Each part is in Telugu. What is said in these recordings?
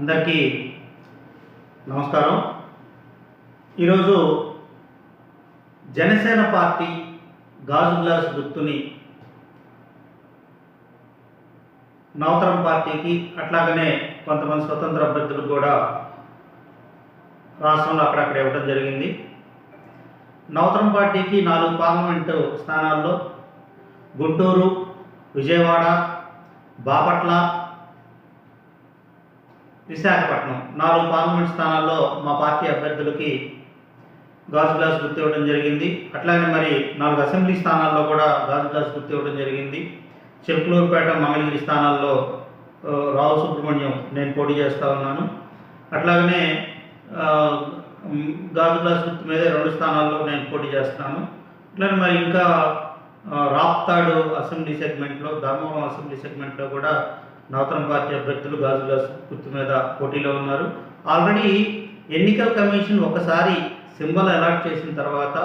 అందరికీ నమస్కారం. ఈరోజు జనసేన పార్టీ గాజు గ్లాస్ గుర్తుని నవతరం పార్టీకి అట్లాగనే కొంతమంది స్వతంత్ర అభ్యర్థులు కూడా రాష్ట్రంలో అక్కడక్కడ ఇవ్వడం జరిగింది. నవతరం పార్టీకి నాలుగు పార్లమెంటు స్థానాల్లో గుంటూరు విజయవాడ బాపట్ల విశాఖపట్నం నాలుగు పార్లమెంట్ స్థానాల్లో మా పార్టీ అభ్యర్థులకి గాజు గ్లాస్ గుర్తు ఇవ్వడం జరిగింది. అట్లాగే మరి నాలుగు అసెంబ్లీ స్థానాల్లో కూడా గాజు గ్లాస్ గుర్తు ఇవ్వడం జరిగింది. చిలుకలూరుపేట మంగళగిరి స్థానాల్లో రావు సుబ్రహ్మణ్యం నేను పోటీ చేస్తూ ఉన్నాను. అట్లాగనే గాజు గ్లాస్ గుర్తు మీద రెండు స్థానాల్లో నేను పోటీ చేస్తున్నాను. అట్లానే మరి ఇంకా రాప్తాడు అసెంబ్లీ సెగ్మెంట్లో ధర్మవరం అసెంబ్లీ సెగ్మెంట్లో కూడా నూతన పార్టీ అభ్యర్థులు గాజు గుర్తు మీద పోటీలో ఉన్నారు. ఆల్రెడీ ఎన్నికల కమిషన్ ఒకసారి సింబల్ అలాట్ చేసిన తర్వాత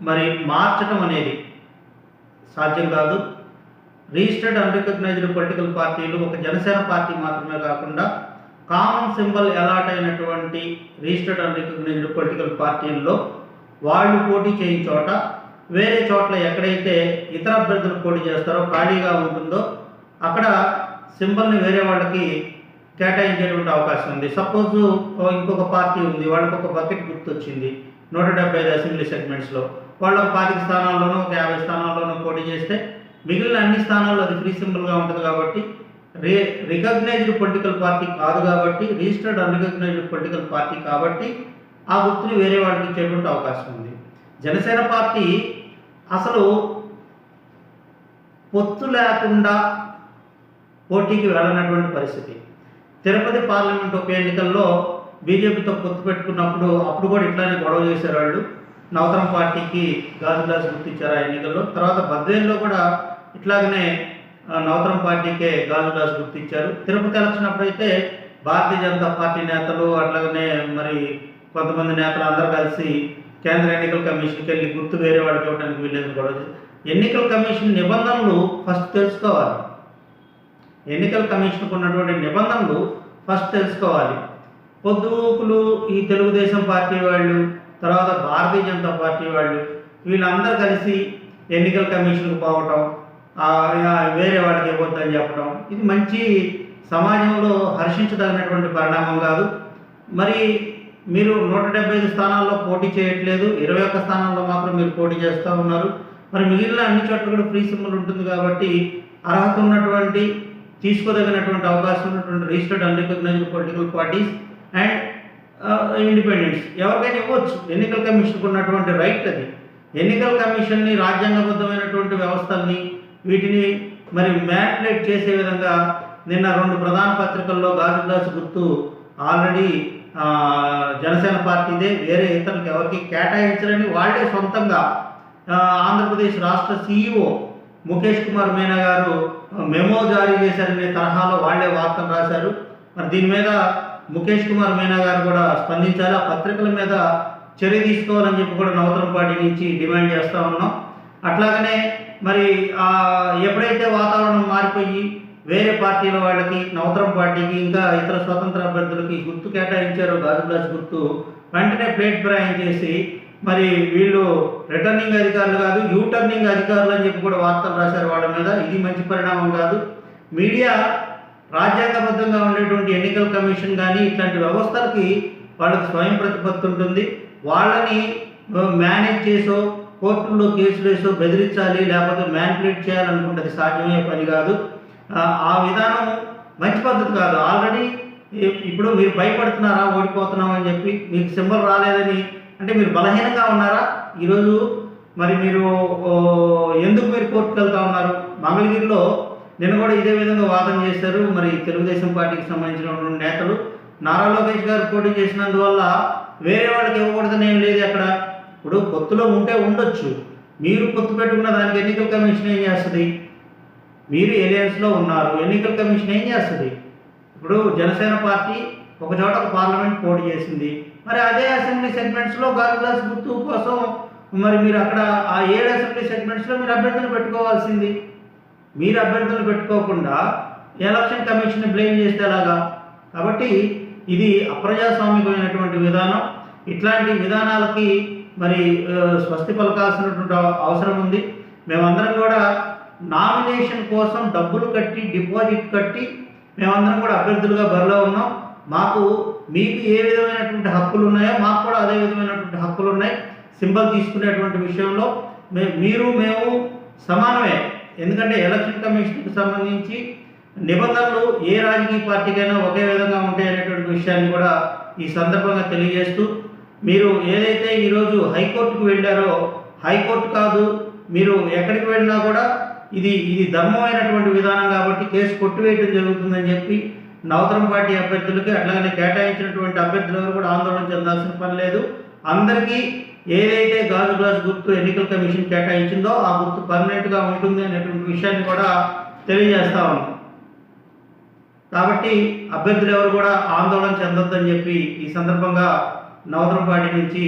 మరి మార్చడం అనేది సాధ్యం కాదు. రిజిస్టర్డ్ అన్రికగ్నైజ్డ్ పొలిటికల్ పార్టీలు ఒక జనసేన పార్టీ మాత్రమే కాకుండా కామన్ సింబల్ అలాట్ అయినటువంటి రిజిస్టర్డ్ అన్రికగ్నైజ్డ్ పొలిటికల్ పార్టీల్లో వాళ్ళు పోటీ చేయని చోట వేరే చోట్ల ఎక్కడైతే ఇతర అభ్యర్థులు పోటీ చేస్తారో ఖాళీగా ఉంటుందో అక్కడ సింబల్ని వేరే వాళ్ళకి కేటాయించేటువంటి అవకాశం ఉంది. సపోజ్ ఇంకొక పార్టీ ఉంది వాళ్ళకి ఒక బకెట్ గుర్తు వచ్చింది నూట డెబ్బై ఐదు అసెంబ్లీ సెగ్మెంట్స్లో. వాళ్ళు ఒక పాతిక స్థానాల్లోనూ ఒక యాభై స్థానాల్లోనూ పోటీ చేస్తే మిగిలిన అన్ని స్థానాల్లో అది ఫ్రీ సింబల్గా ఉంటుంది కాబట్టి రి రికగ్నైజ్డ్ పొలిటికల్ పార్టీ కాదు కాబట్టి రిజిస్టర్డ్ అన్రికగ్నైజ్డ్ పొలిటికల్ పార్టీ కాబట్టి ఆ గుర్తుని వేరే వాళ్ళకి ఇచ్చేటువంటి అవకాశం ఉంది. జనసేన పార్టీ అసలు పొత్తు లేకుండా పోటీకి వెళ్ళనటువంటి పరిస్థితి. తిరుపతి పార్లమెంట్ ఉప ఎన్నికల్లో బీజేపీతో పొత్తు పెట్టుకున్నప్పుడు అప్పుడు కూడా ఇట్లానే గొడవ చేశారు వాళ్ళు. నవతరం పార్టీకి గాజు గుర్తించారు ఆ ఎన్నికల్లో. తర్వాత బద్వేల్లో కూడా ఇట్లాగనే నవతరం పార్టీకే గాజుదాస్ గుర్తించారు. తిరుపతి ఎలక్షన్ అప్పుడైతే భారతీయ జనతా పార్టీ నేతలు అట్లాగనే మరి కొంతమంది నేతలు అందరూ కలిసి కేంద్ర ఎన్నికల కమిషన్కి వెళ్ళి గుర్తు వేరే వాడికి ఇవ్వడానికి వీళ్ళని గొడవ ఎన్నికల కమిషన్ నిబంధనలు ఫస్ట్ తెలుసుకోవాలి. ఎన్నికల కమిషన్కు ఉన్నటువంటి నిబంధనలు ఫస్ట్ తెలుసుకోవాలి. పొద్దుకులు ఈ తెలుగుదేశం పార్టీ వాళ్ళు తర్వాత భారతీయ జనతా పార్టీ వాళ్ళు వీళ్ళందరూ కలిసి ఎన్నికల కమిషన్కు పోవటం వేరే వాళ్ళకి ఇవ్వద్దని చెప్పడం ఇది మంచి సమాజంలో హర్షించదగినటువంటి పరిణామం కాదు. మరి మీరు నూట డెబ్బై ఐదు స్థానాల్లో పోటీ చేయట్లేదు ఇరవై ఒక్క స్థానాల్లో మాత్రం మీరు పోటీ చేస్తూ ఉన్నారు. మరి మిగిలిన అన్ని చోట్ల కూడా ఫ్రీ సింబల్ ఉంటుంది కాబట్టి అర్హత ఉన్నటువంటి తీసుకోదగినటువంటి అవకాశం ఉన్నటువంటి registered unrecognised political parties and independence ఎవరికైనా ఇవ్వచ్చు. ఎన్నికల కమిషన్కు ఉన్నటువంటి రైట్ అది. ఎన్నికల కమిషన్ని రాజ్యాంగబద్ధమైనటువంటి వ్యవస్థల్ని వీటిని మరి మ్యానిపులేట్ చేసే విధంగా నిన్న రెండు ప్రధాన పత్రికల్లో గాజుదాస్ గుర్తు ఆల్రెడీ జనసేన పార్టీదే. వేరే ఇతరులకు ఎవరికి కేటాయించరని వాళ్ళే సొంతంగా ఆంధ్రప్రదేశ్ రాష్ట్ర సీఈఓ ముఖేష్ కుమార్ మీనా గారు మెమో జారీ చేశారనే తరహాలో వాళ్ళే వార్తలు రాశారు. మరి దీని మీద ముఖేష్ కుమార్ మీనా గారు కూడా స్పందించాలి. ఆ పత్రికల మీద చర్య తీసుకోవాలని చెప్పి కూడా నవతరం పార్టీ నుంచి డిమాండ్ చేస్తూ ఉన్నాం. అట్లాగనే మరి ఎప్పుడైతే వాతావరణం మారిపోయి వేరే పార్టీల వాళ్ళకి నవతరం పార్టీకి ఇంకా ఇతర స్వతంత్ర అభ్యర్థులకి గుర్తు కేటాయించారు గాజు గుర్తు వెంటనే ప్లేట్ ప్రయాణం చేసి మరి వీళ్ళు రిటర్నింగ్ అధికారులు కాదు యూ టర్నింగ్ అధికారులు అని చెప్పి కూడా వార్తలు రాశారు వాళ్ళ మీద. ఇది మంచి పరిణామం కాదు. మీడియా రాజ్యాంగబద్ధంగా ఉండేటువంటి ఎన్నికల కమిషన్ కానీ ఇట్లాంటి వ్యవస్థలకి వాళ్ళకి స్వయం ప్రతిపత్తి ఉంటుంది. వాళ్ళని మేనేజ్ చేసో కోర్టుల్లో కేసులు వేసో బెదిరించాలి లేకపోతే మ్యానిపులేట్ చేయాలనుకుంటే అది సాధ్యమయ్యే పని కాదు. ఆ, ఆ విధానం మంచి పద్ధతి కాదు. ఆల్రెడీ ఇప్పుడు మీరు భయపడుతున్నారా ఓడిపోతున్నామని చెప్పి మీకు సింబల్ రాలేదని అంటే మీరు బలహీనంగా ఉన్నారా? ఈరోజు మరి మీరు ఎందుకు మీరు కోర్టుకు వెళ్తా ఉన్నారు? మంగళగిరిలో నిన్న కూడా ఇదే విధంగా వాదన చేశారు. మరి తెలుగుదేశం పార్టీకి సంబంధించినటువంటి నేతలు. నారా లోకేష్ గారు పోటీ చేసినందువల్ల వేరే వాళ్ళకి ఇవ్వకూడదని ఏం లేదు అక్కడ. ఇప్పుడు పొత్తులో ఉంటే ఉండొచ్చు. మీరు పొత్తు పెట్టుకున్న దానికి ఎన్నికల కమిషన్ ఏం చేస్తుంది? మీరు ఏలియన్స్లో ఉన్నారు. ఎన్నికల కమిషన్ ఏం చేస్తుంది? ఇప్పుడు జనసేన పార్టీ ఒక చోట ఒక పార్లమెంట్ పోటీ చేసింది. మరి అదే అసెంబ్లీ సెగ్మెంట్స్లో గాజు గ్లాస్ గుర్తు కోసం మరి మీరు అక్కడ ఆ ఏడు అసెంబ్లీ సెగ్మెంట్స్లో మీరు అభ్యర్థులు పెట్టుకోవాల్సింది. మీరు అభ్యర్థులు పెట్టుకోకుండా ఎలక్షన్ కమిషన్ బ్లేమ్ చేస్తే ఎలాగా? కాబట్టి ఇది అప్రజాస్వామికమైనటువంటి విధానం. ఇట్లాంటి విధానాలకి మరి స్వస్తి పలకాల్సినటువంటి అవసరం ఉంది. మేమందరం కూడా నామినేషన్ కోసం డబ్బులు కట్టి డిపాజిట్ కట్టి మేమందరం కూడా అభ్యర్థులుగా బరిలో ఉన్నాం. మాకు మీకు ఏ విధమైనటువంటి హక్కులు ఉన్నాయో మాకు కూడా అదే విధమైనటువంటి హక్కులు ఉన్నాయి. సింబల్ తీసుకునేటువంటి విషయంలో మే మీరు మేము సమానమే. ఎందుకంటే ఎలక్షన్ కమిషన్కి సంబంధించి నిబంధనలు ఏ రాజకీయ పార్టీకైనా ఒకే విధంగా ఉంటాయి అనేటువంటి విషయాన్ని కూడా ఈ సందర్భంగా తెలియజేస్తూ మీరు ఏదైతే ఈరోజు హైకోర్టుకు వెళ్ళారో హైకోర్టు కాదు మీరు ఎక్కడికి వెళ్ళినా కూడా ఇది ఇది ధర్మమైనటువంటి విధానం కాబట్టి కేసు కొట్టివేయడం జరుగుతుందని చెప్పి నవతరం పార్టీ అభ్యర్థులకి అట్లాగనే కేటాయించినటువంటి అభ్యర్థులు ఎవరు కూడా ఆందోళన చెందాల్సిన పని లేదు. అందరికీ ఏదైతే గాజు గ్లాస్ గుర్తు ఎన్నికల కమిషన్ కేటాయించిందో ఆ గుర్తు పర్మనెంట్గా ఉంటుంది అనేటువంటి విషయాన్ని కూడా తెలియజేస్తా ఉన్నాం. కాబట్టి అభ్యర్థులు ఎవరు కూడా ఆందోళన చెందొద్దని చెప్పి ఈ సందర్భంగా నవతరం పార్టీ నుంచి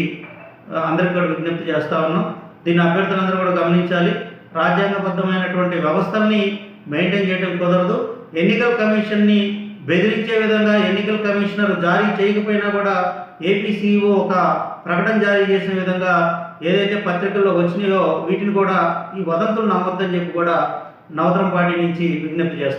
అందరికీ కూడా విజ్ఞప్తి చేస్తా ఉన్నాం. దీన్ని అభ్యర్థులందరూ కూడా గమనించాలి. రాజ్యాంగబద్ధమైనటువంటి వ్యవస్థల్ని మెయింటైన్ చేయడం కుదరదు. ఎన్నికల కమిషన్ని బెదిరించే విధంగా ఎన్నికల కమిషనర్ జారీ చేయకపోయినా కూడా ఏపీసీఓ ఒక ప్రకటన జారీ చేసిన విధంగా ఏదైతే పత్రికల్లో వచ్చినాయో వీటిని కూడా ఈ వదంతులు నమ్మొద్దని చెప్పి కూడా నవతరం పార్టీ నుంచి విజ్ఞప్తి చేస్తారు